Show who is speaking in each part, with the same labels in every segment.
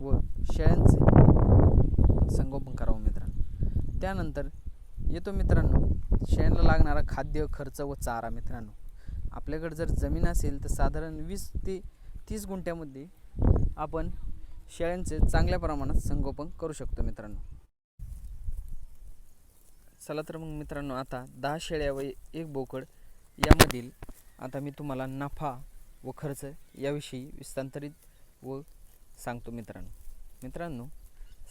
Speaker 1: व शेळ्यांचे संगोपन करावं मित्रांनो. त्यानंतर येतो मित्रांनो शेळ्यांना लागणारा खाद्य खर्च व चारा मित्रांनो. आपल्याकडे जर जमीन असेल तर साधारण वीस ते तीस गुंठ्यामध्ये आपण शेळ्यांचे चांगल्या प्रमाणात संगोपन करू शकतो मित्रांनो. चला तर मग मित्रांनो आता दहा शेळ्या व एक बोकड यामधील आता मी तुम्हाला नफा व खर्च याविषयी विस्तांतरित व सांगतो मित्रांनो. मित्रांनो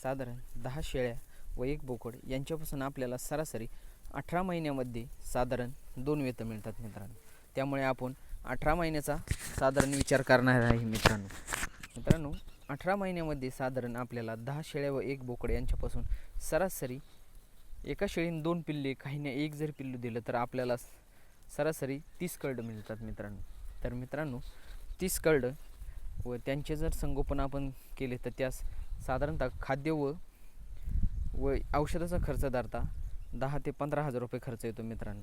Speaker 1: साधारण दहा शेळ्या व एक बोकड यांच्यापासून आपल्याला सरासरी अठरा महिन्यामध्ये साधारण दोन वेतन मिळतात मित्रांनो. त्यामुळे आपण अठरा महिन्याचा साधारण विचार करणार आहे मित्रांनो. मित्रांनो अठरा महिन्यामध्ये साधारण आपल्याला दहा शेळ्या व एक बोकड यांच्यापासून सरासरी एका शेळीने दोन पिल्ले काहीने एक जर पिल्लू दिलं तर आपल्याला सरासरी तीस कर्ड मिळतात मित्रांनो. तर मित्रांनो तीस कर्ड व त्यांचे जर संगोपन आपण केले तर त्यास साधारणतः खाद्य व व औषधाचा खर्च धरता दहा ते पंधरा हजार रुपये खर्च येतो मित्रांनो.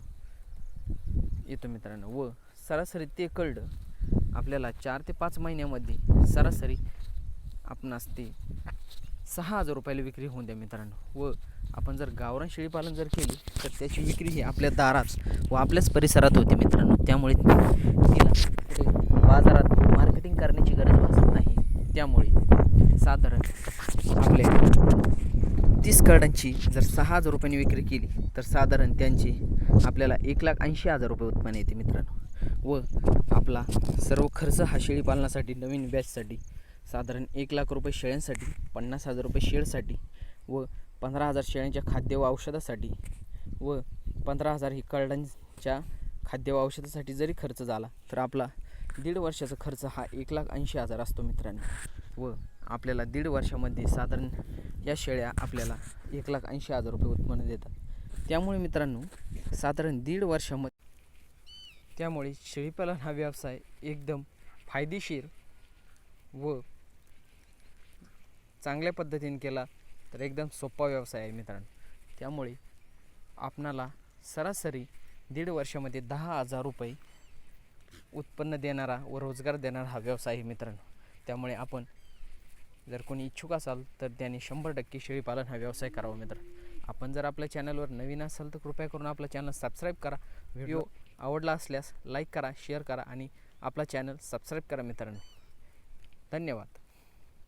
Speaker 1: येतो मित्रांनो. व सरासरी ते कळड आपल्याला चार ते पाच महिन्यामध्ये सरासरी आपणास ते सहा हजार रुपयाला विक्री होऊन द्या मित्रांनो. व आपण जर गावरान शेळीपालन जर केली तर त्याची विक्री ही आपल्या दारात व आपल्याच परिसरात होते मित्रांनो. त्यामुळे तिला बाजारात त्यामुळे साधारण आपल्या तीस कार्डांची जर सहा हजार रुपयांनी विक्री केली तर साधारण त्यांची आपल्याला एक लाख ऐंशी हजार रुपये उत्पन्न येते मित्रांनो. व आपला सर्व खर्च हा शेळीपालनासाठी नवीन बॅचसाठी साधारण एक लाख रुपये शेळ्यांसाठी पन्नास हजार रुपये शेळसाठी व पंधरा हजार शेळ्यांच्या खाद्य व औषधासाठी व पंधरा हजार ही कर्डांच्या खाद्य व औषधासाठी जरी खर्च झाला तर आपला दीड वर्षाचा खर्च हा एक लाख ऐंशी हजार असतो मित्रांनो. व आपल्याला दीड वर्षामध्ये साधारण या शेळ्या आपल्याला एक लाख ऐंशी हजार रुपये उत्पन्न देतात. त्यामुळे मित्रांनो साधारण दीड वर्षामध्ये त्यामुळे शेळीपालन हा व्यवसाय एकदम फायदेशीर व चांगल्या पद्धतीने केला तर एकदम सोपा व्यवसाय आहे मित्रांनो. त्यामुळे आपणाला सरासरी दीड वर्षामध्ये दहा हजार रुपये उत्पन्न देणारा व रोजगार देणारा हा व्यवसाय आहे मित्रांनो. त्यामुळे आपण जर कोणी इच्छुक असाल तर त्याने शंभर टक्के शेळीपालन हा व्यवसाय करावा मित्र. आपण जर आपल्या चॅनलवर नवीन असाल तर कृपया करून आपला चॅनल सबस्क्राईब करा. व्हिडिओ आवडला असल्यास लाईक करा शेअर करा आणि आपला चॅनल सबस्क्राईब करा मित्रांनो. धन्यवाद.